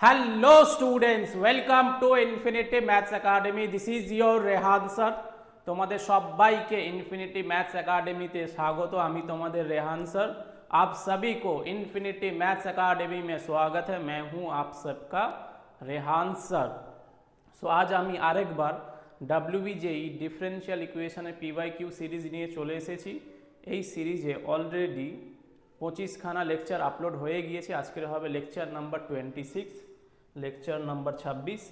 Hello students, welcome to Infinity Maths Academy. This is your Rehan sir. তোমাদের সবাইকে infinity maths academy স্বাগত আমি তোমাদের रेहान सर आप सभी को इन्फिनिटी मैथ्स एकेडमी में स्वागत है मैं हूं आप सबका रेहान सर সো আজ আমি আরেকবার ডাব্লিউবিজেই ডিফারেন্সিয়াল ইকুয়েশনের পিওয়াই কিউ সিরিজ নিয়ে চলে এসেছি এই সিরিজে অলরেডি পঁচিশখানা লেকচার আপলোড হয়ে গিয়েছে আজকের হবে lecture number twenty six lecture number ছাব্বিশ।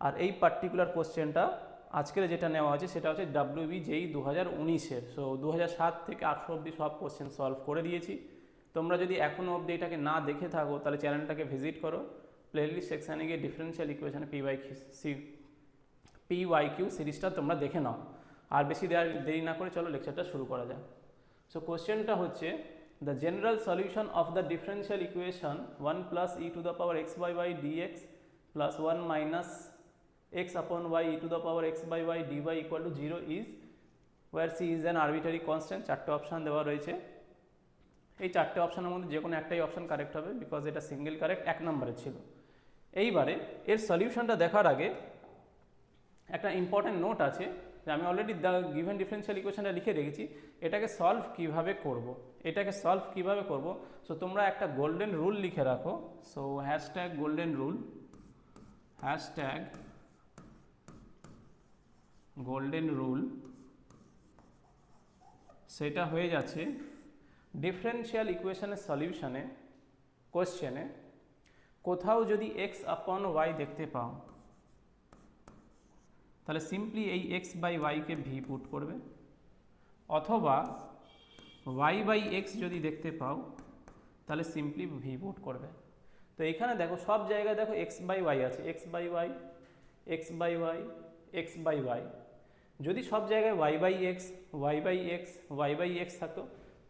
আর এই পার্টিকুলার কোশ্চেনটা আজকের যেটা নেওয়া হয়েছে, সেটা হচ্ছে ডাব্লিউবি জেই দু হাজার উনিশের। সো দু সাত থেকে আটশো অবধি সব কোশ্চেন সলভ করে দিয়েছি। তোমরা যদি এখনও অবধি এটাকে না দেখে থাকো, তাহলে চ্যানেলটাকে ভিজিট করো। প্লেলিস্ট সেকশানে গিয়ে ডিফারেন্সিয়াল ইকুয়েশনে P Y C P Y Q সিরিজটা তোমরা দেখে নাও। আর বেশি দেরি দেরি না করে চলো লেকচারটা শুরু করা যাক। সো কোশ্চেনটা হচ্ছে general solution of the differential equation one plus E to the power X by Y D X plus one minus X upon Y E to the power X by Y D Y equal to zero is where C is an arbitrary constant চারটে option দেওয়া রয়েছে। এই চারটে অপশানের মধ্যে যে কোনো একটাই অপশান কারেক্ট হবে বিকজ এটা সিঙ্গেল কারেক্ট এক নম্বরে ছিল। এইবারে এর সলিউশনটা দেখার আগে একটা ইম্পর্ট্যান্ট নোট আছে যে আমি অলরেডি দ্য গিভেন ডিফারেন্সিয়াল ইকুয়েশনটা লিখে রেখেছি। এটাকে সলভ কীভাবে করব। এটাকে সলভ কীভাবে করব? সো তোমরা একটা গোল্ডেন রুল লিখে রাখো। So hashtag golden rule hashtag golden rule সেটা হয়ে যাচ্ছে ডিফারেন্সিয়াল ইকুয়েশনের সলিউশনে কোশ্চেনে কোথাও যদি এক্স আপন ওয়াই দেখতে পাও, তাহলে সিম্পলি এই এক্স বাই ওয়াইকে ভি পুট করবে। অথবা ওয়াই বাই এক্স যদি দেখতে পাও, তাহলে সিম্পলি ভি পুট করবে। তো এখানে দেখো সব জায়গায় দেখো এক্স বাই ওয়াই আছে। X by y x by y x by y যদি সব জায়গায় y by x y by x y by x থাকতো,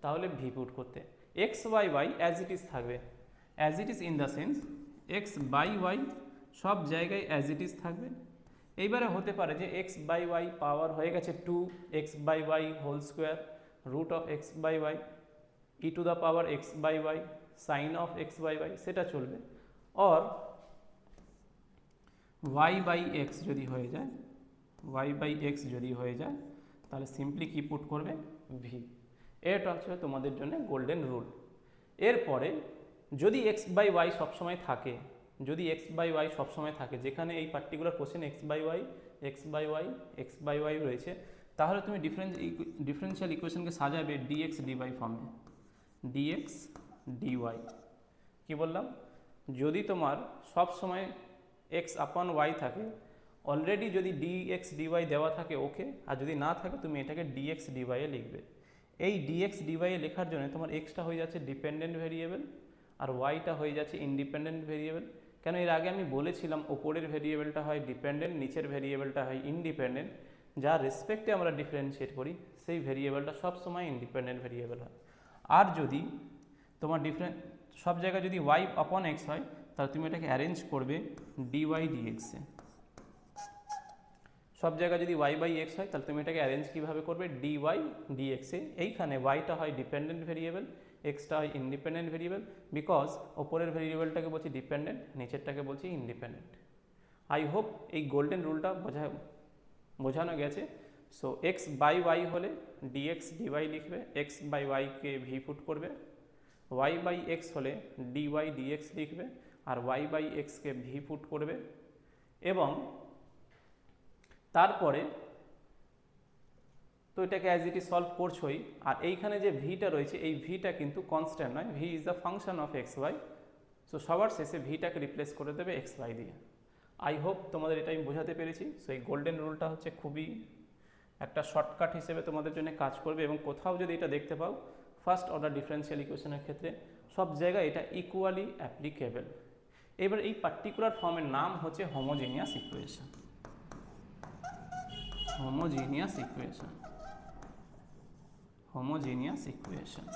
তাহলে ভি পুট করতে। X y y as it is থাকবে। As it is in the sense x by y সব জায়গায় as it is থাকবে। এইবারে হতে পারে যে এক্স বাই ওয়াই পাওয়ার হয়ে গেছে to x by y whole square root of x by y e to the power x by y sine of x by y সেটা চলবে। অর ওয়াই বাই এক্স যদি হয়ে যায় Y by x যদি হয়ে যায়, তাহলে সিম্পলি কি পুট করবে? ভি এটা হচ্ছে তোমাদের জন্য গোল্ডেন রুল এরপরে যদি এক্স বাই ওয়াই সবসময় থাকে, যদি এক্স বাই ওয়াই সবসময় থাকে, যেখানে এই particular question x by y x by y x by y রয়েছে তাহলে তুমি ডিফারেন্স ডিফারেন্সিয়াল ইকুয়েশনকে সাজাবে ডিএক্স ডিওয়াই ফর্মে ডিএক্স ডিওয়াই কী বললাম? যদি তোমার সব সময় এক্স আপন ওয়াই থাকে অলরেডি যদি ডিএক্স ডিওয়াই দেওয়া থাকে ওকে আর যদি না থাকে তুমি এটাকে ডিএক্স ডিওয়াইয়ে লিখবে। এই ডিএক্স ডিওয়াইয়ে লেখার জন্য তোমার এক্সটা হয়ে যাচ্ছে ডিপেন্ডেন্ট ভেরিয়েবল আর ওয়াইটা হয়ে যাচ্ছে ইন্ডিপেন্ডেন্ট ভেরিয়েবল কেন এর আগে আমি বলেছিলাম ওপরের ভেরিয়েবলটা হয় ডিপেন্ডেন্ট নিচের ভেরিয়েবলটা হয় ইন্ডিপেন্ডেন্ট যার রেসপেক্টে আমরা ডিফারেন্সিয়েট করি, সেই ভেরিয়েবলটা সবসময় ইন্ডিপেন্ডেন্ট ভেরিয়েবল হয়। আর যদি তোমার ডিফারেন্ট সব জায়গায় যদি ওয়াই আপন এক্স হয়, তাহলে তুমি এটাকে অ্যারেঞ্জ করবে ডিওয়াই ডিএক্সে সব জায়গায় যদি ওয়াই বাই এক্স হয়, তাহলে তুমি এটাকে অ্যারেঞ্জ কীভাবে করবে? ডি ওয়াই ডিএক্সে এইখানে ওয়াইটা হয় ডিপেন্ডেন্ট ভেরিয়েবল এক্সটা হয় ইন্ডিপেন্ডেন্ট ভেরিয়েবল বিকজ ওপরের ভেরিয়েবলটাকে বলছি ডিপেন্ডেন্ট নিচেরটাকে বলছি ইন্ডিপেন্ডেন্ট আই হোপ এই গোল্ডেন রুলটা বোঝা বোঝানো গেছে। সো এক্স বাই ওয়াই হলে ডিএক্স ডিওয়াই লিখবে এক্স বাই ওয়াইকে ভি পুট করবে। ওয়াই বাই এক্স হলে ডিওয়াই ডিএক্স লিখবে আর ওয়াই বাই এক্সকে ভি পুট করবে। এবং তারপরে তো এটাকে অ্যাজ ইট ইজ সলভ করছোই। আর এইখানে যে ভিটা রয়েছে, এই ভিটা কিন্তু কনস্ট্যান্ট নয়। V is the function of x y so সবার শেষে ভিটাকে রিপ্লেস করে দেবে এক্স ওয়াই দিয়ে। আই হোপ তোমাদের এটা আমি বোঝাতে পেরেছি। সো এই গোল্ডেন রুলটা হচ্ছে খুবই একটা শর্টকাট হিসেবে তোমাদের জন্য কাজ করবে এবং কোথাও যদি এটা দেখতে পাও ফার্স্ট অর্ডার ডিফারেন্সিয়াল ইকুয়েশনের ক্ষেত্রে সব জায়গায় এটা ইকুয়ালি অ্যাপ্লিকেবল এবার এই পার্টিকুলার ফর্মের নাম হচ্ছে homogeneous equation homogeneous equation homogeneous equation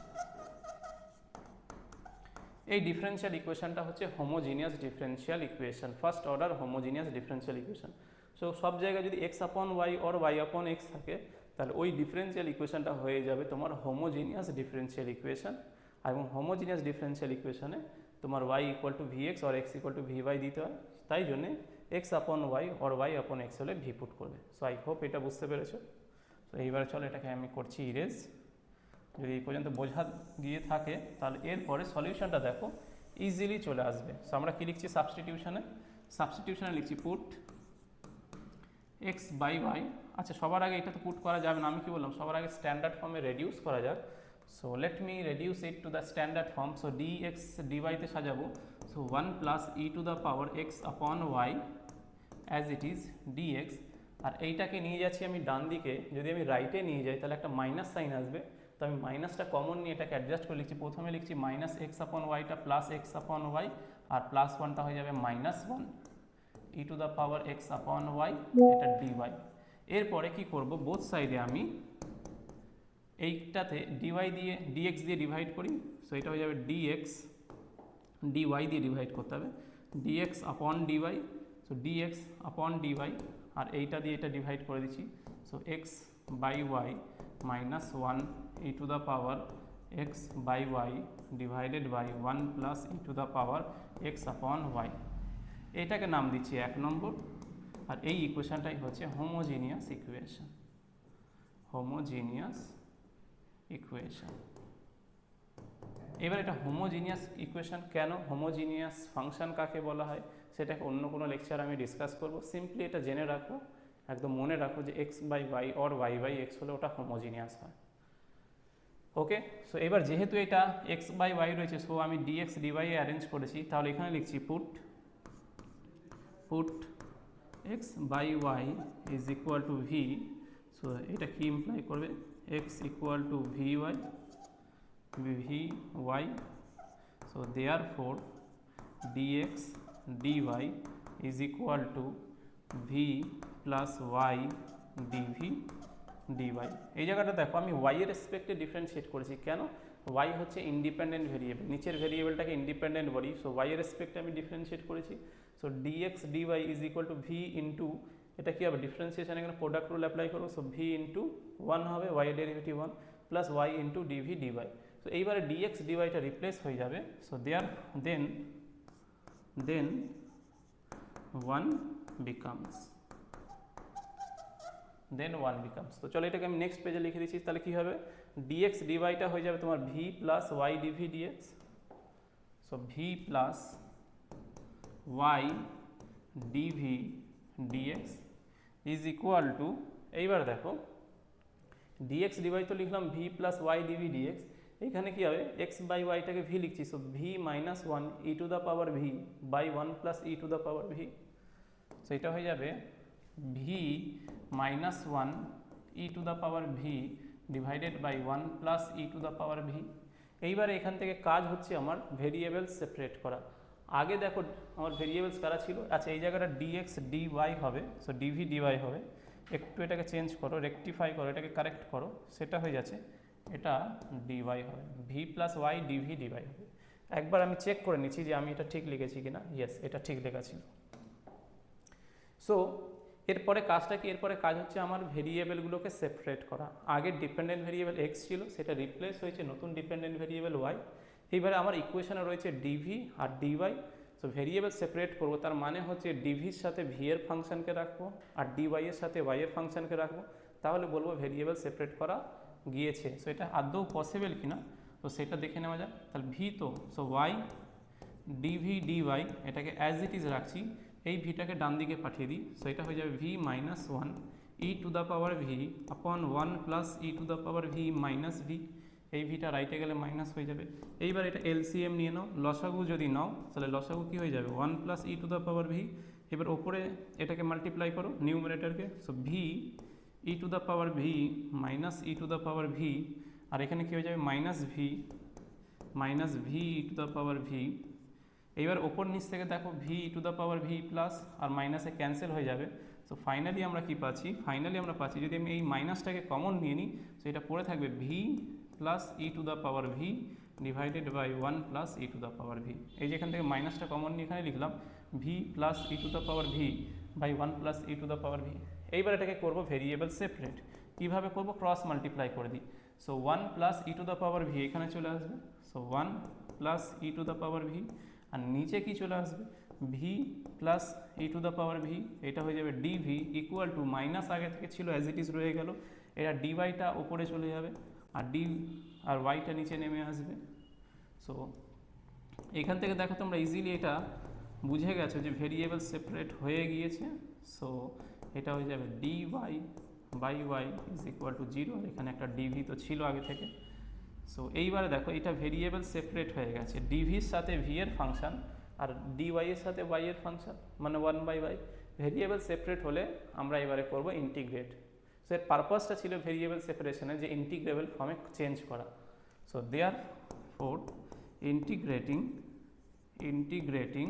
এই ডিফারেন্সিয়াল ইকুয়েশনটা হচ্ছে homogeneous differential equation first order homogeneous differential equation so সব জায়গায় যদি x upon y or y upon x থাকে, তাহলে ওই ডিফারেন্সিয়াল ইকুয়েশনটা হয়ে যাবে তোমার হোমোজিনিয়াস ডিফারেন্সিয়াল ইকুয়েশন এবং হোমোজিনিয়াস ডিফারেন্সিয়াল ইকুয়েশনে তোমার y equal to v x or x equal to v y দিতে হয়। তাই জন্যে x upon y or y upon x হলে ভি পুট করবে। সো আই হোপ এটা বুঝতে পেরেছ। তো এইবারে চলো এটাকে আমি করছি ইরেজ যদি এই পর্যন্ত বোঝা গিয়ে থাকে, তাহলে এরপরে সলিউশনটা দেখো ইজিলি চলে আসবে। সো আমরা কী লিখছি সাবস্টিটিউশনে সাবস্টিটিউশনে লিখছি পুট এক্স বাই ওয়াই আচ্ছা সবার আগে এটা তো পুট করা যাবে না, আমি কি বললাম? সবার আগে স্ট্যান্ডার্ড ফর্মে রেডিউস করা যাক। So let me reduce it to the standard form so d x ডিওয়াইতে সাজাবো। So one plus e to the power x upon y as it is d x আর এইটাকে নিয়ে যাচ্ছি আমি ডান দিকে যদি আমি রাইটে নিয়ে যাই, তাহলে একটা মাইনাস সাইন আসবে। তো আমি মাইনাসটা কমন নিয়ে এটাকে অ্যাডজাস্ট করে লিখছি। প্রথমে লিখছি মাইনাস এক্স আপন ওয়াইটা প্লাস এক্স আপন ওয়াই আর প্লাস ওয়ানটা হয়ে যাবে minus one e to the power x upon y এটা ডিওয়াই এরপরে কি করব? বোথ সাইডে আমি এইটাতে ডিওয়াই দিয়ে ডিএক্স দিয়ে ডিভাইড করি। সো এটা হয়ে যাবে ডিএক্স ডিওয়াই দিয়ে ডিভাইড করতে হবে। Dx upon dy so dx upon dy আর এইটা দিয়ে এটা ডিভাইড করে দিচ্ছি। So x by y minus one e to the power x by y divided by one plus e to the power x upon y এটাকে নাম দিচ্ছি এক নম্বর। আর এই ইকুয়েশনটাই হচ্ছে হোমোজিনিয়াস ইকুয়েশন হোমোজিনিয়াস ইকুয়েশন এবার এটা হোমোজিনিয়াস ইকুয়েশন কেন? হোমোজিনিয়াস ফাংশন কাকে বলা হয়? সেটাকে অন্য কোনো লেকচার আমি ডিসকাস করব। সিম্পলি এটা জেনে রাখো। একদম মনে রাখো যে x by y or y by x হলে ওটা হোমোজিনিয়াস হয়। ওকে সো এবার যেহেতু এটা এক্স বাই ওয়াই রয়েছে সো আমি ডিএক্স ডিওয়াই অ্যারেঞ্জ করেছি, তাহলে এখানে লিখছি put put x by y is equal to v so এটা কি ইমপ্লাই করবে? X equal to v y v y so therefore dx dy is equal to v plus y dv dy এই জায়গাটা দেখো, আমি ওয়াই এর রেসপেক্টে differentiate করেছি। কেন? ওয়াই হচ্ছে ইন্ডিপেন্ডেন্ট ভেরিয়েবল নিচের ভেরিয়েবলটাকে ইন্ডিপেন্ডেন্ট বলি। সো ওয়াই রেসপেক্টে আমি ডিফারেন্সিয়েট করেছি। So dx dy is equal to v into এটা কি হবে? ডিফারেন্সিয়েশন এখানে প্রোডাক্ট রুল অ্যাপ্লাই করব। সো ভি ইন্টু ওয়ান হবে y derivative one plus y into dv dy so এইবারে ডিএক্স ডিওয়াইটা রিপ্লেস হয়ে যাবে। So there then then one becomes then one becomes তো চলো এটাকে আমি নেক্সট পেজে লিখে দিচ্ছি, তাহলে কী হবে? ডিএক্স ডিওয়াইটা হয়ে যাবে তোমার v plus y dv dx so v plus y dv dx is equal to এইবার দেখো ডিএক্স ডিওয়াই তো লিখলাম v plus y dv dx এখানে কি হবে? এক্স বাই ওয়াইটাকে ভি লিখছি so v minus one e to the power v by one plus e to the power v so এটা হয়ে যাবে v minus one e to the power v divided by one plus e to the power v এইবারে এখান থেকে কাজ হচ্ছে আমার variables separate করা। আগে দেখো, আমার ভেরিয়েবলস কারা ছিল? আচ্ছা এই জায়গাটা ডিএক্স ডিওয়াই হবে সো ডিভি ডিওয়াই হবে। একটু এটাকে চেঞ্জ করো রেকটিফাই করো, এটাকে কারেক্ট করো, সেটা হয়ে যাচ্ছে। এটা ডিওয়াই হবে v plus y dv dy হবে। একবার আমি চেক করে নিচ্ছি যে আমি এটা ঠিক লিখেছি কিনা। ইয়েস এটা ঠিক লেখা ছিল। সো এরপরে কাজটা কি? এরপরে কাজ হচ্ছে আমার ভেরিয়েবলগুলোকে সেপারেট করা। আগে ডিপেন্ডেন্ট ভেরিয়েবল এক্স ছিল, সেটা রিপ্লেস হয়েছে, নতুন ডিপেন্ডেন্ট ভেরিয়েবল ওয়াই এইবারে আমার ইকুয়েশনে রয়েছে ডিভি আর ডিওয়াই সো ভেরিয়েবল সেপারেট করব, তার মানে হচ্ছে ডিভির সাথে ভি এর ফাংশনকে রাখব আর ডিওয়াই এর সাথে ওয়াই এর ফাংশনকে রাখব। তাহলে বলব ভেরিয়েবল সেপারেট করা গিয়েছে। সো এটা আদৌ পসিবল কিনা তো সেটা দেখে নেওয়া যাক। তাহলে ভি তো সো ওয়াই ডিভি ডিওয়াই এটাকে অ্যাজ ইট ইজ রাখছি। এই ভিটাকে ডান দিকে পাঠিয়ে দিই। সো এটা হয়ে যাবে v minus one e to the power v upon one plus e to the power v minus v এই ভিটা রাইটে গেলে মাইনাস হয়ে যাবে। এইবার এটা এলসিএম নিয়ে নাও। লসাগু যদি নাও, তাহলে লসাগু কী হয়ে যাবে? One plus e to the power v এবার ওপরে এটাকে মাল্টিপ্লাই করো নিউমারেটরকে so v e to the power v minus e to the power v আর এখানে কী হয়ে যাবে? Minus v minus v e to the power v এইবার ওপর নিচ থেকে দেখো v to the power v plus আর মাইনাসে ক্যান্সেল হয়ে যাবে। সো ফাইনালি আমরা কি পাচ্ছি? ফাইনালি আমরা পাচ্ছি, যদি আমি এই মাইনাসটাকে কমন নিয়ে নিই সো এটা পড়ে থাকবে v plus e to the power v divided by one plus e to the power v এই যেখান থেকে মাইনাসটা কমন নিয়ে এখানে লিখলাম v plus e to the power v by one plus e to the power v এইবার এটাকে করব ভেরিয়েবল সেপারেট কীভাবে করব? ক্রস মাল্টিপ্লাই করে দিই। So one plus e to the power v এখানে চলে আসবে। So one plus e to the power v আর নিচে কি চলে আসবে? V plus e to the power v এটা হয়ে যাবে d v equal to minus আগে থেকে ছিল অ্যাজ ইট ইজ রয়ে গেল। এটা ডি ওয়াইটা ওপরে চলে যাবে আর ডি আর ওয়াইটা নিচে নেমে আসবে। সো এখান থেকে দেখো তোমরা ইজিলি এটা বুঝে গেছো যে ভেরিয়েবল সেপারেট হয়ে গিয়েছে। সো এটা হয়ে যাবে d y by y is equal to zero এখানে একটা ডিভি তো ছিল আগে থেকে। সো এইবারে দেখো এটা ভেরিয়েবল সেপারেট হয়ে গেছে। ডিভির সাথে ভি এর ফাংশন আর ডি ওয়াই এর সাথে ওয়াই এর ফাংশন মানে one by y variable separate হলে আমরা এবারে করব ইন্টিগ্রেট সো এর পারপাসটা ছিল ভেরিয়েবল সেপারেশনে যে ইন্টিগ্রেবল ফর্মে চেঞ্জ করা। So therefore integrating integrating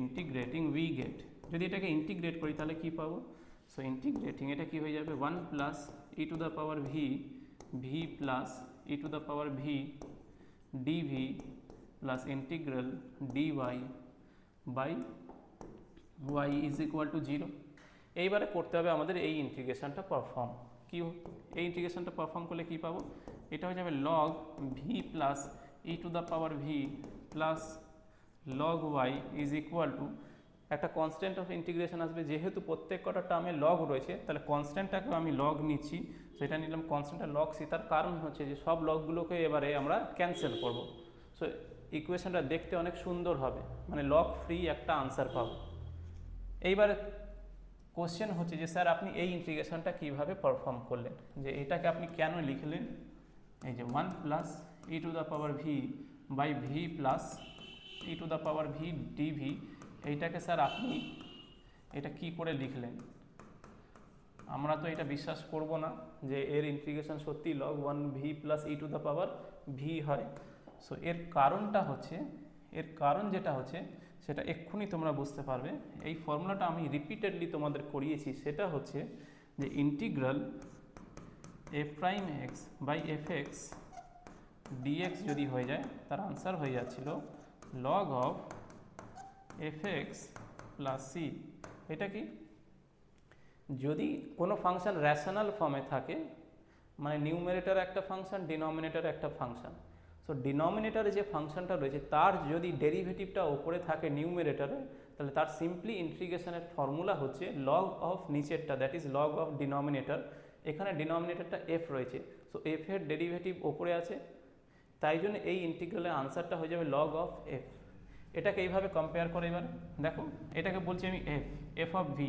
integrating we get যদি এটাকে ইন্টিগ্রেট করি, তাহলে কি পাবো? সো ইন্টিগ্রেটিং এটা কি হয়ে যাবে? One plus e to the power v v plus e to the power v dv plus integral d y by y is equal to zero এইবারে করতে হবে আমাদের এই ইন্টিগ্রেশনটা পারফর্ম কি এই ইন্টিগ্রেশনটা পারফর্ম করলে কি পাবো? এটা হয়ে যাবে log v plus e to the power v plus log y is equal to একটা কনস্ট্যান্ট অফ ইন্টিগ্রেশন আসবে। যেহেতু প্রত্যেক কটা টার্মে লগ রয়েছে, তাহলে কনস্ট্যান্টটাকেও আমি লগ নিচ্ছি। সেটা নিলাম কনস্ট্যান্টটা লগ সি তার কারণ হচ্ছে যে সব লগগুলোকে এবারে আমরা ক্যান্সেল করব। সো ইকুয়েশনটা দেখতে অনেক সুন্দর হবে মানে লগ ফ্রি একটা আনসার পাবো। এইবারে কোশ্চেন হচ্ছে যে, স্যার, আপনি এই ইন্টিগ্রেশনটা কীভাবে পারফর্ম করলেন? যে এটাকে আপনি কেন লিখলেন? এই যে one plus e to the power v by v plus e to the power v dv এইটাকে স্যার আপনি এটা কি করে লিখলেন? আমরা তো এটা বিশ্বাস করব না যে এর ইন্টিগ্রেশন সত্যি log one v plus e to the power v হয়। সো এর কারণটা হচ্ছে, এর কারণ যেটা হচ্ছে, সেটা এক্ষুনি তোমরা বুঝতে পারবে। এই ফর্মুলাটা আমি রিপিটেডলি তোমাদের করিয়েছি, সেটা হচ্ছে যে integral f prime x by f x dx যদি হয়ে যায়, তার আনসার হয়ে যাচ্ছিল log of f x plus c এটা কি? যদি কোনো ফাংশন র্যাশনাল ফর্মে থাকে মানে নিউমিনেটর একটা ফাংশন ডিনোমিনেটর একটা ফাংশন সো ডিনোমিনেটরে যে ফাংশনটা রয়েছে, তার যদি ডেরিভেটিভটা ওপরে থাকে নিউমিনেটরে তাহলে তার সিম্পলি ইন্টিগ্রেশনের ফর্মুলা হচ্ছে লগ অফ নিচেরটা that is log of denominator এখানে ডিনোমিনেটরটা এফ রয়েছে সো এফ এর ডেরিভেটিভ ওপরে আছে, তাই জন্য এই ইন্টিগ্রালের আনসারটা হয়ে যাবে লগ অফ এফ এটাকে এইভাবে কম্পেয়ার করে এবার, দেখো, এটাকে বলছি আমি f f of v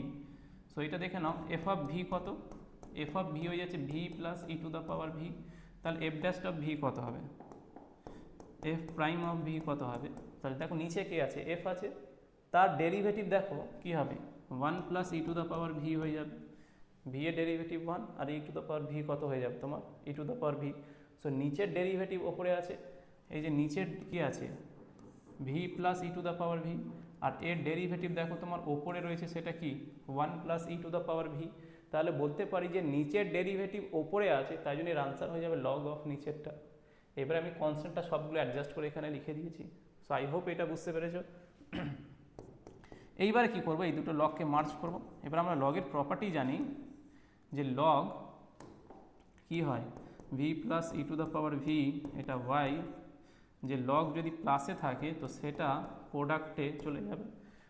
so এটা দেখে নাও এফ অফ ভি কত? এফ অফ ভি হয়ে যাচ্ছে v plus e to the power v তাহলে এফ ড্যাস্ট অফ ভি কত হবে? এফ প্রাইম অফ ভি কত হবে? তাহলে দেখো নিচে কে আছে? এফ আছে। তার ডেরিভেটিভ দেখো, কি হবে? One plus e to the power v হয়ে যাবে। ভি এর derivative one R e to the power v কত হয়ে যাবে তোমার? E to the power v so নিচের ডেরিভেটিভ ওপরে আছে। এই যে নিচের কি আছে? V plus e to the power v আর এর ডেরিভেটিভ দেখো তোমার ওপরে রয়েছে সেটা কি? One plus e to the power v তাহলে বলতে পারি যে নিচের ডেরিভেটিভ ওপরে আছে, তাই জন্য এর আনসার হয়ে যাবে লগ অফ নিচেরটা। এবারে আমি কনস্ট্যান্টটা সবগুলো অ্যাডজাস্ট করে এখানে লিখে দিয়েছি। সো আই হোপ এটা বুঝতে পেরেছ। এইবারে কি করব? এই দুটো লগকে মার্চ করব। এবার আমরা লগের প্রপার্টি জানি যে লগ কি হয়? V plus e to the power v এটা ওয়াই যে লগ যদি প্লাসে থাকে, তো সেটা প্রোডাক্টে চলে যাবে।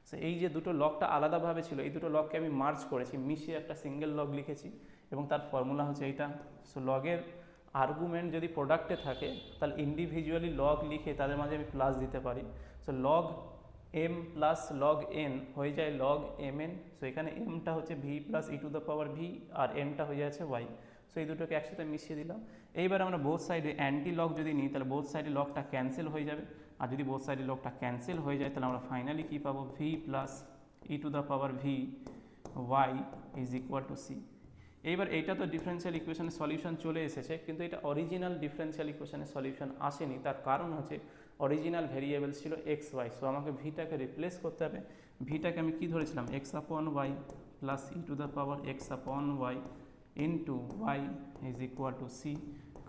সো এই যে দুটো লকটা আলাদাভাবে ছিল, এই দুটো লগকে আমি মার্চ করেছি, মিশিয়ে একটা সিঙ্গেল লগ লিখেছি এবং তার ফর্মুলা হচ্ছে এইটা। সো লগের আর্গুমেন্ট যদি প্রোডাক্টে থাকে, তাহলে ইন্ডিভিজুয়ালি লগ লিখে তাদের মাঝে আমি প্লাস দিতে পারি। So log m plus log n হয়ে যায় লগ এম এন সো এখানে এমটা হচ্ছে v plus e to the power v আর এনটা হয়ে যাচ্ছে ওয়াই সো এই দুটোকে একসাথে মিশিয়ে দিলাম। এইবার আমরা বোথ সাইডে অ্যান্টি লক যদি নিই, তাহলে বোথ সাইডে লকটা ক্যান্সেল হয়ে যাবে। আর যদি বোথ সাইডে লকটা ক্যান্সেল হয়ে যায়, তাহলে আমরা ফাইনালি কী পাবো? V plus e to the power v y is equal to c এইবার এইটা তো ডিফারেন্সিয়াল ইকুয়েশনের সলিউশন চলে এসেছে, কিন্তু এটা অরিজিনাল ডিফারেন্সিয়াল ইকুয়েশনের সলিউশন আসেনি। তার কারণ হচ্ছে অরিজিনাল ভেরিয়েবল ছিল এক্স ওয়াই সো আমাকে ভিটাকে রিপ্লেস করতে হবে। ভিটাকে আমি কি ধরেছিলাম? X upon y plus e to the power x upon y into y is equal to c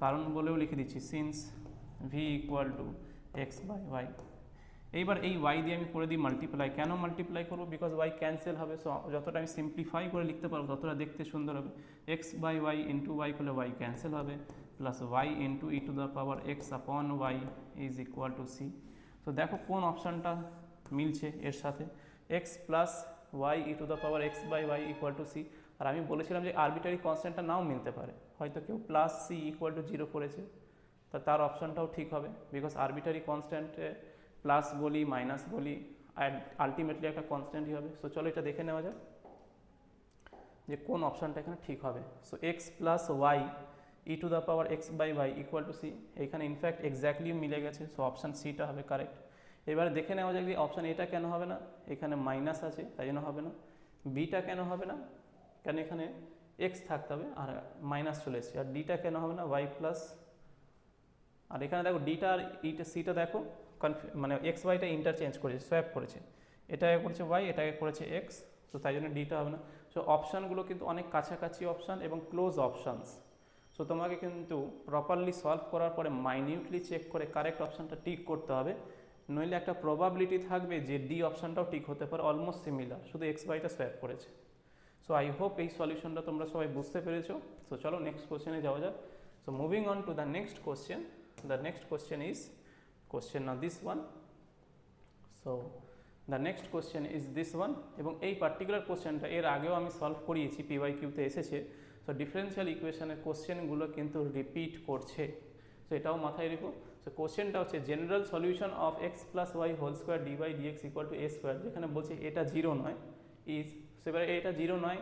কারণ বলেও লিখে দিচ্ছি since v equal to x by y এইবার এই ওয়াই দিয়ে আমি করে দিই মাল্টিপ্লাই কেন মাল্টিপ্লাই করব? বিকজ ওয়াই ক্যান্সেল হবে। সো যতটা আমি সিম্পলিফাই করে লিখতে পারব, ততটা দেখতে সুন্দর হবে। X by y into y করলে ওয়াই ক্যান্সেল হবে। Plus y into e to the power x upon y is equal to c তো দেখো কোন অপশানটা মিলছে এর সাথে। X plus y e to the power x by y equal to c আর আমি বলেছিলাম যে আরবিটারি কনস্ট্যান্টটা নাও মিলতে পারে। হয়তো কেউ plus c equal to zero করেছে, তা তার অপশানটাও ঠিক হবে বিকজ আরবিটারি কনস্ট্যান্টে প্লাস বলি মাইনাস বলি আলটিমেটলি একটা কনস্ট্যান্টই হবে। সো চলো এটা দেখে নেওয়া যাক যে কোন অপশানটা এখানে ঠিক হবে। So x plus y e to the power x by y equal to c এখানে ইনফ্যাক্ট এক্স্যাক্টলি মিলে গেছে। সো অপশান সিটা হবে কারেক্ট এবারে দেখে নেওয়া যাক যে অপশান এটা কেন হবে না, এখানে মাইনাস আছে, তাই জন্য হবে না। বিটা কেন হবে না কেন এখানে এক্স থাকতে হবে আর মাইনাস চলে এসেছে। আর ডিটা কেন হবে না? ওয়াই প্লাস আর এখানে দেখো ডিটা আর ইটা সিটা দেখো মানে এক্স ওয়াইটা ইন্টারচেঞ্জ করেছে সোয়াপ করেছে। এটাকে করেছে ওয়াই এটাকে করেছে এক্স তো তাই জন্য ডিটা হবে না। সো অপশানগুলো কিন্তু অনেক কাছাকাছি অপশান এবং ক্লোজ অপশানস সো তোমাকে কিন্তু প্রপারলি সলভ করার পরে মাইনিউটলি চেক করে কারেক্ট অপশানটা টিক করতে হবে। নইলে একটা প্রবাবিলিটি থাকবে যে ডি অপশানটাও ঠিক হতে পারে অলমোস্ট সিমিলার শুধু এক্স ওয়াইটা সোয়াপ করেছে। সো আই হোপ এই সলিউশনটা তোমরা সবাই বুঝতে পেরেছ। সো চলো নেক্সট কোশ্চেনে যাওয়া যাক। So moving on to the next question the next question is question না this one so the next question is this one এবং এই পার্টিকুলার কোশ্চেনটা এর আগেও আমি সলভ করিয়েছি পিওয়াই কিউতে এসেছে। সো ডিফারেন্সিয়াল ইকুয়েশনের কোশ্চেনগুলো কিন্তু রিপিট করছে। সো এটাও মাথায় রেখো। সো কোশ্চেনটা হচ্ছে general solution of x plus y whole square d dx equal to a square যেখানে বলছে এটা জিরো নয় ইজ সেবারে এটা জিরো নয়।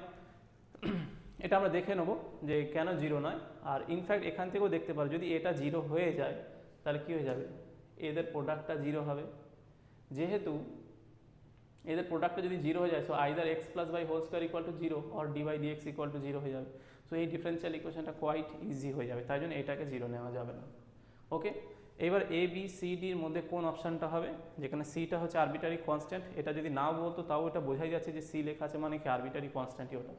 এটা আমরা দেখে নেব যে কেন জিরো নয়। আর ইনফ্যাক্ট এখান থেকেও দেখতে পারো, যদি এটা জিরো হয়ে যায়, তাহলে কী হয়ে যাবে? এদের প্রোডাক্টটা জিরো হবে। যেহেতু এদের প্রোডাক্টটা যদি জিরো হয়ে যায় so either x plus by whole square equal to zero or d by dx equal to zero হয়ে যাবে। সো এই ডিফারেন্সিয়াল ইকুয়েশনটা কোয়াইট ইজি হয়ে যাবে। তাই জন্য এটাকে জিরো নেওয়া যাবে না। ওকে এবার এ বি সি ডির মধ্যে কোন অপশানটা হবে? যেখানে সিটা হচ্ছে আরবিটারি কনস্ট্যান্ট এটা যদি নাও বলতো তাও এটা বোঝাই যাচ্ছে যে সি লেখা আছে মানে কি আরবিটারি কনস্ট্যান্টই ওটা।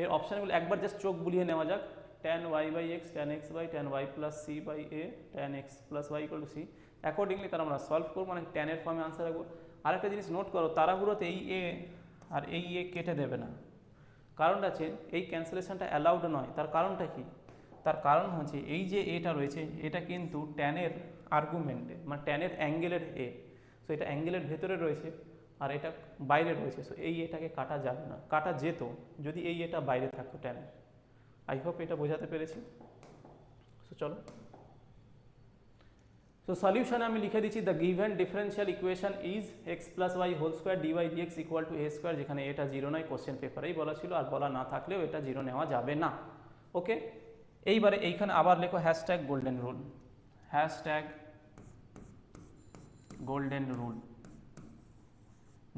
এর অপশানগুলো একবার জাস্ট চোখ বুলিয়ে নেওয়া যাক। Tan y by x tan x by tan y plus c by a tan x plus y equal to c accordingly তারা আমরা সলভ করব মানে ট্যানের ফর্মে আনসার রাখব। আরেকটা জিনিস নোট করো তারাগুলোতে এই এ আর এই এ কেটে দেবে না। কারণটা আছে এই ক্যান্সেলেশনটা অ্যালাউড নয়। তার কারণটা কি? তার কারণ হচ্ছে এই যে এটা রয়েছে, এটা কিন্তু ট্যানের আর্গুমেন্টে মানে ট্যানের অ্যাঙ্গেলের এ। সো এটা অ্যাঙ্গেলের ভেতরে রয়েছে আর এটা বাইরে রয়েছে। সো এই এটাকে কাটা যাবে না। কাটা যেত যদি এই এটা বাইরে থাকতো ট্যানের আই হোপ এটা বোঝাতে পেরেছি। সো চলো। সো সলিউশন আমি লিখে দিচ্ছি the given differential equation is x plus y whole square dy dx equal to a square যেখানে এটা জিরো নয় কোশ্চেন পেপারেই বলা ছিল, আর বলা না থাকলেও এটা জিরো নেওয়া যাবে না। ওকে এইবারে এইখানে আবার লেখো hashtag golden rule hashtag golden rule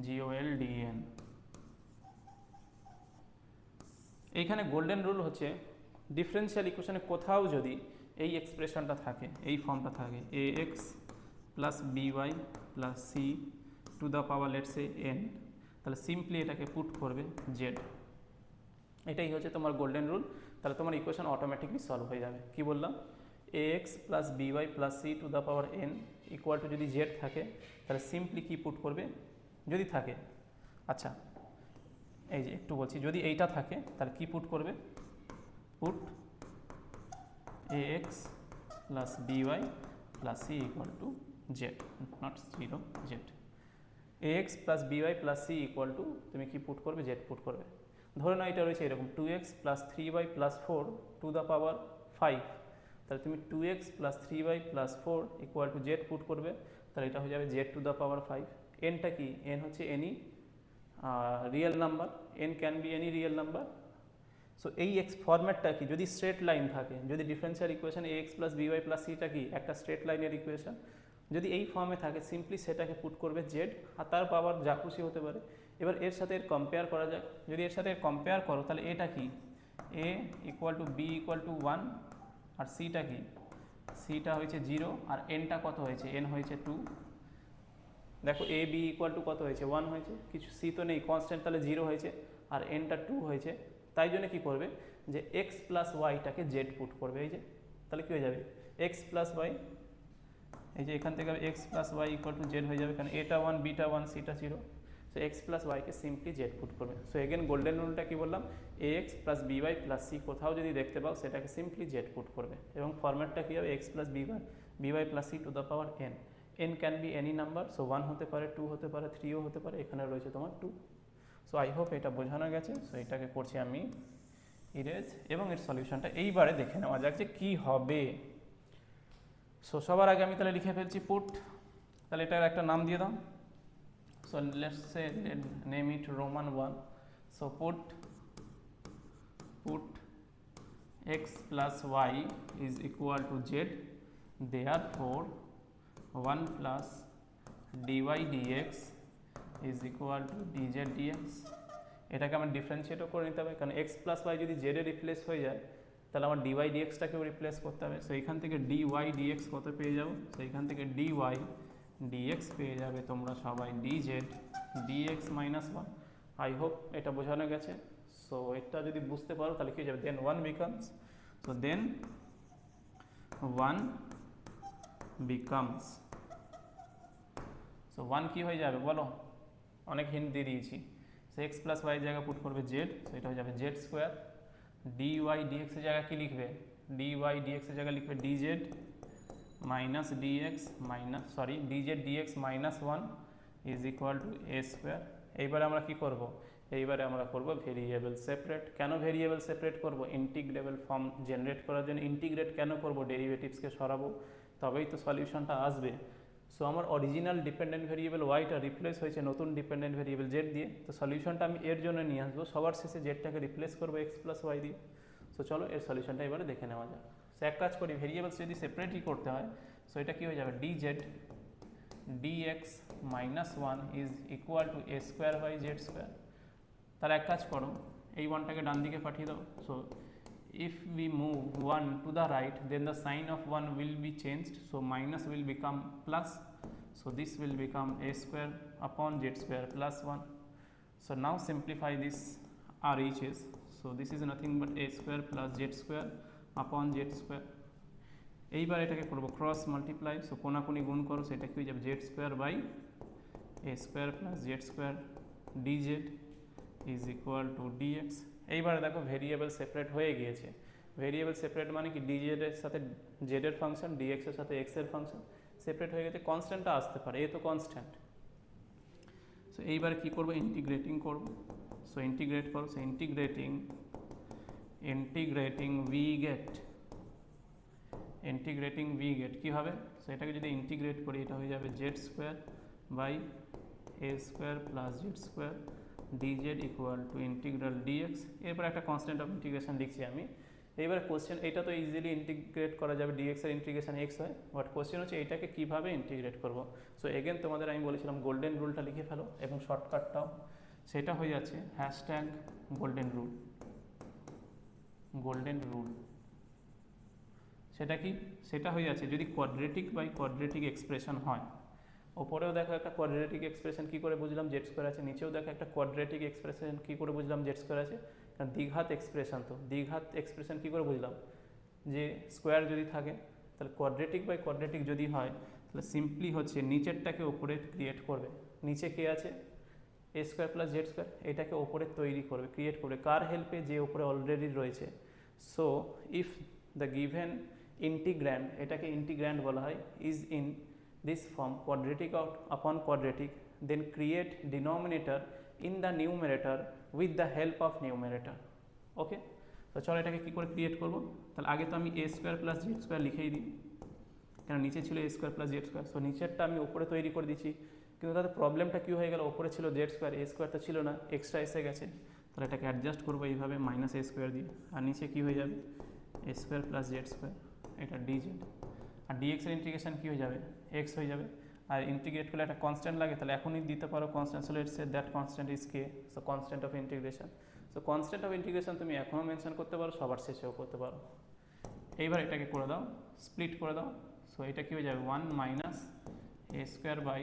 G O L D N এইখানে গোল্ডেন রুল হচ্ছে ডিফারেন্সিয়াল ইকুয়েশনে কোথাও যদি এই এক্সপ্রেশনটা থাকে, এই ফর্মটা থাকে a x plus b y plus c to the power let's a n তাহলে সিম্পলি এটাকে পুট করবে জেড এটাই হচ্ছে তোমার গোল্ডেন রুল তাহলে তোমার ইকুয়েশন অটোমেটিকলি সলভ হয়ে যাবে। কি বললাম? A x plus b y plus c to the power n equal to যদি জেড থাকে, তাহলে সিম্পলি কি পুট করবে? যদি থাকে। আচ্ছা এই যে একটু বলছি, যদি এইটা থাকে, তাহলে কি পুট করবে? Put a x plus b y plus c equal to z not zero z a x plus b y plus c equal to তুমি কি পুট করবে? জেড পুট করবে। ধরে নাও এটা রয়েছে এরকম two x plus three y plus four to the power five তাহলে তুমি two x plus three y plus four equal to z put করবে, তাহলে এটা হয়ে যাবে z to the power five এনটা কি? এন হচ্ছে any real number n can be any real number so এই এক্স ফরম্যাটটা কি? যদি স্ট্রেট লাইন থাকে, যদি differential equation a x plus b y plus সিটা কি? একটা স্ট্রেট লাইনের ইকুয়েশন যদি এই ফর্মে থাকে সিম্পলি সেটাকে পুট করবে জেড আর তার পাওয়ার যা খুশি হতে পারে এবার এর সাথে এর কম্পেয়ার করা যাক। যদি এর সাথে কম্পেয়ার করো, তাহলে এটা কি? A equal to b equal to one আর সিটা কি? সিটা হয়েছে জিরো আর এনটা কত হয়েছে? এন হয়েছে টু দেখো এ বি ইকুয়াল টু কত হয়েছে? ওয়ান হয়েছে। কিছু সি তো নেই কনস্ট্যান্ট তাহলে জিরো হয়েছে আর এনটা টু হয়েছে। তাই জন্য কি করবে? যে এক্স প্লাস ওয়াইটাকে জেড পুট করবে। এই যে, তাহলে কী হয়ে যাবে? এক্স প্লাস ওয়াই এই যে এখান থেকে x plus y equal to z হয়ে যাবে। কারণ এটা ওয়ান বিটা ওয়ান সিটা জিরো সো এক্স প্লাস ওয়াইকে সিম্পলি জেড পুট করবে। সো এগেন গোল্ডেন রুলটা কি বললাম? A x plus b y plus c কোথাও যদি দেখতে পাও, সেটাকে সিম্পলি জেড পুট করবে। এবং ফরম্যাটটা কী হবে? X plus b y b y plus c to the power n n can be any number so one হতে পারে টু হতে পারে থ্রিও হতে পারে, এখানে রয়েছে তোমার টু সো আই হোপ এটা বোঝানো গেছে। সো এটাকে করছি আমি ইরেজ এবং এর সলিউশনটা এইবারে দেখে নেওয়া যাক যে কী হবে। সো সবার আগে আমি তাহলে লিখে ফেলছি পুট তাহলে এটার একটা নাম দিয়ে দাও। So let's say name it roman one so put put x plus y is equal to z therefore one plus dy dx is equal to dz dx এটাকে আমার ডিফারেন্সিয়েটও করে নিতে হবে, কারণ এক্স প্লাস ওয়াই যদি জেডে রিপ্লেস হয়ে যায়, তাহলে আমার ডিওয়াই ডিএক্সটাকেও রিপ্লেস করতে হবে। সো এখান থেকে ডিওয়াই ডিএক্স কত পেয়ে যাব? সো এখান থেকে ডিওয়াই ডিএক্স পেয়ে যাবে তোমরা সবাই dz dx minus one I hope এটা বোঝানো গেছে। সো এটা যদি বুঝতে পারো, তাহলে কী যাবে? Then one becomes so then one becomes so one কী হয়ে যাবে? বলো। অনেক হিন্ট দিয়ে দিয়েছি। সো এক্স প্লাস ওয়াই জায়গা পুট করবে জেড সো এটা হয়ে যাবে জেড স্কোয়ার ডি ওয়াই ডিএক্সের জায়গা কী লিখবে? ডি ওয়াই ডিএক্সের জায়গা লিখবে dz minus dx minus sorry dz dx minus one is equal to a square এইবারে আমরা কি করব? এইবারে আমরা করব ভেরিয়েবল সেপারেট কেন ভেরিয়েবল সেপারেট করব? ইন্টিগ্রেবল ফর্ম জেনারেট করার জন্য। ইন্টিগ্রেট কেন করব? ডেরিভেটিভসকে সরাবো। তবেই তো সলিউশনটা আসবে। সো আমার অরিজিনাল ডিপেন্ডেন্ট ভেরিয়েবল ওয়াইটা রিপ্লেস হয়েছে নতুন ডিপেন্ডেন্ট ভেরিয়েবল জেড দিয়ে। তো সলিউশনটা আমি এর জন্য নিয়ে আসব। সবার শেষে জেডটাকে রিপ্লেস করব এক্স প্লাস ওয়াই দিয়ে। সো চলো এর সলিউশনটা এবারে দেখে নেওয়া যাক। সো এক কাজ করি ভেরিয়েবলস যদি সেপারেটই করতে হয় সো এটা কী হয়ে যাবে D Z DX minus one is equal to A square by Z square তার এক কাজ করো এই ওয়ানটাকে ডান দিকে পাঠিয়ে দাও so if we move 1 to the right then the sign of 1 will be changed so minus will become plus so this will become a square upon z square plus 1 so now simplify this RHS so this is nothing but a square plus z square upon z square. এইবার এটাকে করব cross multiply so কোনাকুনি গুণ করো, সেটা কি হয়ে যাবে? Z square by a square plus z square dz is equal to dx এইবারে দেখো ভেরিয়েবল সেপারেট হয়ে গিয়েছে। ভেরিয়েবল সেপারেট মানে কি? ডিজেড এর সাথে জেড এর ফাংশন ডিএক্স এর সাথে এক্সের ফাংশন সেপারেট হয়ে গেছে কনস্ট্যান্টটা আসতে পারে, এ তো কনস্ট্যান্ট সো এইবার কি করব? ইন্টিগ্রেটিং করব। সো ইন্টিগ্রেট করো so integrating integrating we get integrating we get কী হবে? সো এটাকে যদি ইন্টিগ্রেট করি, এটা হয়ে যাবে z square by a square plus z square dz equal to integral dx এরপর একটা কনস্ট্যান্ট অফ ইন্টিগ্রেশন লিখছি আমি। এইবার কোশ্চেন এটা তো ইজিলি ইন্টিগ্রেট করা যাবে ডিএক্স এর ইন্টিগ্রেশন এক্স হয়। বাট কোশ্চেন হচ্ছে, এটাকে কীভাবে ইন্টিগ্রেট করব? সো এগেন তোমাদের আমি বলেছিলাম গোল্ডেন রুলটা লিখে ফেলো এবং শর্টকাটটাও সেটা হয়ে যাচ্ছে hashtag golden rule golden rule সেটা কি? সেটা হয়ে যাচ্ছে। যদি কোয়াড্রেটিক বাই কোয়াড্রেটিক এক্সপ্রেশন হয়, ওপরেও দেখো একটা কোয়াড্রেটিক এক্সপ্রেশন কী করে বুঝলাম? জেড স্কোয়ার আছে, নিচেও দেখো একটা কোয়াড্রেটিক এক্সপ্রেশন কী করে বুঝলাম? জেড স্কোয়ার আছে। কারণ দ্বিঘাত এক্সপ্রেশন তো। দ্বিঘাত এক্সপ্রেশন কী করে বুঝলাম? যে স্কোয়ার যদি থাকে, তাহলে কোয়াড্রেটিক বাই কোয়াড্রেটিক যদি হয়, তাহলে সিম্পলি হচ্ছে নিচেরটাকে ওপরে ক্রিয়েট করবে। নিচে কে আছে? A square plus z square এটাকে ওপরে তৈরি করবে ক্রিয়েট করবে। কার হেল্পে যে ওপরে অলরেডি রয়েছে? So if the given integrand এটাকে ইন্টিগ্র্যান্ড বলা হয় is in this form, quadratic out upon quadratic, then create denominator in the numerator with the help of numerator. Okay তো চলো এটাকে কী করে ক্রিয়েট করব? তাহলে আগে তো আমি a square plus z square লিখেই দিই। কেন, নিচে ছিল a square plus z square so নিচেরটা আমি উপরে তৈরি করে দিচ্ছি। কিন্তু তাদের প্রবলেমটা কী হয়ে গেল? ওপরে ছিল জেড স্কোয়ার এ স্কোয়ার তো ছিল না এক্সট্রা এসে গেছে। তাহলে এটাকে অ্যাডজাস্ট করব এইভাবে মাইনাস এ স্কোয়ার দিয়ে। আর নিচে কী হয়ে যাবে? A square plus z square এটা ডিজেড আর ডিএক্স এর ইন্টিগ্রেশন কী হয়ে যাবে? এক্স হয়ে যাবে। আর ইন্টিগ্রেট করলে একটা কনস্ট্যান্ট লাগে, তাহলে এখনই দিতে পারো constant so let's that constant is k so constant of integration so constant of integration তুমি এখনও মেনশন করতে পারো, সবার শেষেও করতে পারো। এইবার এটাকে করে দাও স্প্লিট করে দাও। সো এটা কী হয়ে যাবে? One minus a square by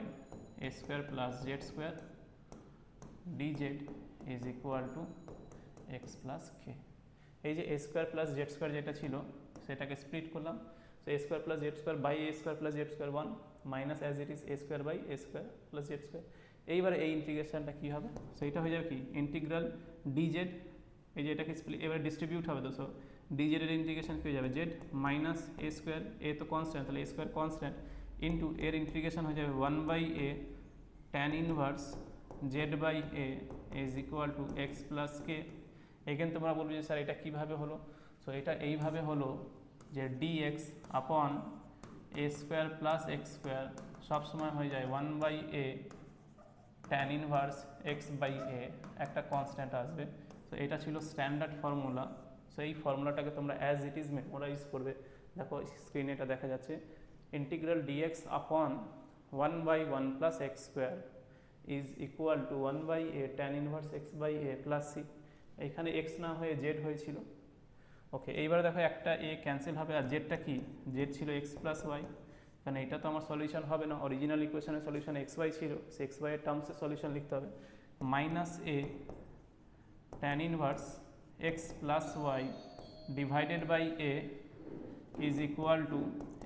a square plus z square dz is equal to x plus k এই যে a square plus z square যেটা ছিল, সেটাকে স্প্লিট করলাম। So, a square plus z square by a square plus z square 1 minus as it is a square by a square plus z square এইবারে এই ইন্টিগ্রেশনটা কী হবে? সেইটা হয়ে যাবে কি? ইন্টিগ্রাল ডিজেড এই যে এটাকে split- এবারে ডিস্ট্রিবিউট হবে তো। সো ডিজেডের ইন্টিগ্রেশন কী হয়ে যাবে? Z minus a square a তো কনস্ট্যান্ট তাহলে এ স্কোয়ার কনস্ট্যান্ট ইন্টু এর ইন্টিগ্রেশন হয়ে যাবে one by a tan inverse z by a is equal to x plus k এখানে তোমরা বলবে যে, স্যার, এটা কীভাবে হলো? সো এটা এইভাবে হলো যে d x upon a square plus x square সবসময় হয়ে যায় one by a tan inverse x by a একটা কনস্ট্যান্ট আসবে। সো এটা ছিল স্ট্যান্ডার্ড ফর্মুলা সো এই ফর্মুলাটাকে তোমরা অ্যাজ ইট ইজ মেমোরাইজ করবে। দেখো স্ক্রিনে এটা দেখা যাচ্ছে। Integral dx upon one by one plus x square is equal to one by a tan inverse x by a plus c এইখানে এক্স না হয়ে জেড হয়েছিল। ওকে, এইবার দেখো একটা এ ক্যান্সেল হবে আর জেডটা কি? জেড ছিল এক্স প্লাস ওয়াই কারণ এটা তো আমার সলিউশন হবে না। অরিজিনাল ইকুয়েশনের সলিউশন এক্স ওয়াই ছিল। সে এক্স ওয়াই এর টার্মসে সলিউশন লিখতে হবে। Minus a tan inverse x plus y divided by a is equal to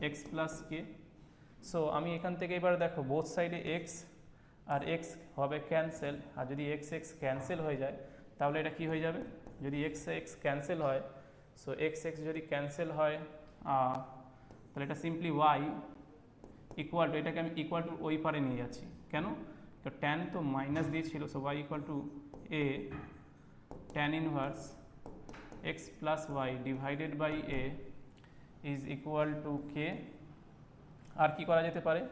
x plus k so আমি এখান থেকে এবার দেখো বোথ সাইডে এক্স আর এক্স হবে ক্যান্সেল আর যদি এক্স এক্স ক্যান্সেল হয়ে যায়, তাহলে এটা কি হয়ে যাবে? যদি এক্স এক্স ক্যান্সেল হয় সো এক্স এক্স যদি ক্যান্সেল হয় তাহলে এটা সিম্পলি ওয়াই ইকুয়াল টু এটাকে আমি ইকুয়াল টু ওই পারে নিয়ে যাচ্ছি। কেন? তো ট্যান তো মাইনাস দিয়েছিল so y equal to a tan inverse x plus y divided by a is equal to k আর কি করা যেতে পারে?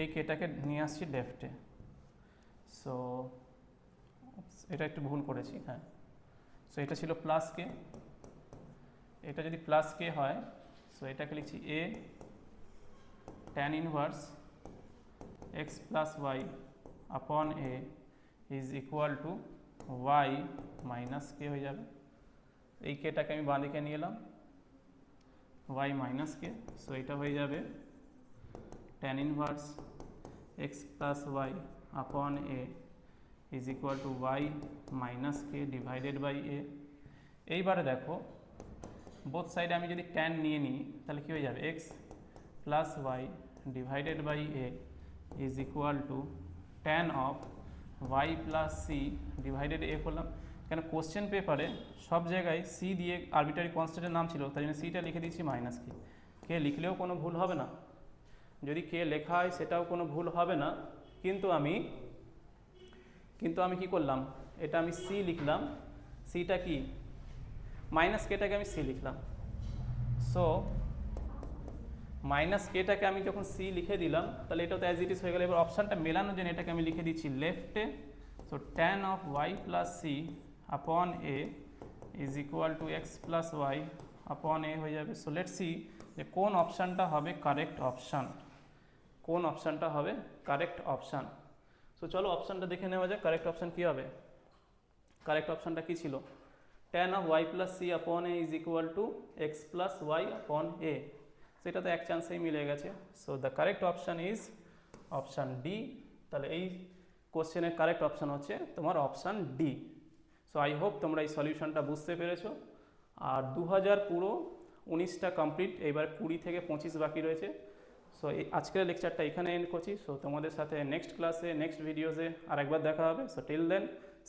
এই কেটাকে নিয়ে আসছি লেফটে সো এটা একটু ভুল করেছি হ্যাঁ। সো এটা ছিল প্লাস কে এটা যদি প্লাস কে হয় সো এটাকে লিখছি a tan inverse x plus y upon a is equal to y minus k হয়ে যাবে। এই কেটাকে আমি বাঁদিকে নিয়ে এলাম। ওয়াই মাইনাস কে সো এটা হয়ে যাবে tan inverse x plus y upon a is equal to y minus k divided by a এইবারে দেখো বোথ সাইডে আমি যদি ট্যান নিয়ে নিই, তাহলে কী হয়ে যাবে? X plus y divided by a is equal to tan of y plus c divided a করলাম। কেন কোশ্চেন পেপারে সব জায়গায় সি দিয়ে আরবিটারি কনস্ট্যান্টের নাম ছিল, তাই জন্য সিটা লিখে দিয়েছি মাইনাস কে কে লিখলেও কোনো ভুল হবে না। যদি কে লেখা হয় সেটাও কোনো ভুল হবে না। কিন্তু আমি কিন্তু আমি কি করলাম? এটা আমি সি লিখলাম। সিটা কি? মাইনাস কেটাকে আমি সি লিখলাম। সো মাইনাস কেটাকে আমি যখন সি লিখে দিলাম, তাহলে এটা তো অ্যাজ ইট ইস হয়ে গেল। এবার অপশানটা মেলানোর জন্য এটাকে আমি লিখে দিচ্ছি লেফটে so tan of y plus c upon a is equal to x plus y upon a হয়ে যাবে। সো লেট সি যে কোন অপশানটা হবে কারেক্ট অপশান কোন অপশানটা হবে কারেক্ট অপশান সো চলো অপশানটা দেখে নেওয়া যাক কারেক্ট অপশান কী হবে? কারেক্ট অপশানটা কী ছিল? Tan of y plus c upon a is equal to x plus y upon a সেটা তো এক চান্সেই মিলে গেছে। So the correct option is option D তাহলে এই কোশ্চেনের কারেক্ট অপশান হচ্ছে তোমার option D so I hope তোমরা এই সলিউশনটা বুঝতে পেরেছ। আর দু হাজার পুরো উনিশটা কমপ্লিট এবার কুড়ি থেকে পঁচিশ বাকি রয়েছে। সো আজকের লেকচারটা এখানে এন্ড করছি। সো তোমাদের সাথে নেক্সট ক্লাসে নেক্সট ভিডিওসে আরেকবার দেখা হবে। So till then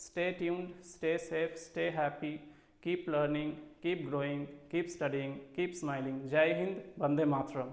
stay tuned stay safe stay happy keep learning keep growing keep studying keep smiling জয় হিন্দ, বন্দে মাতরম।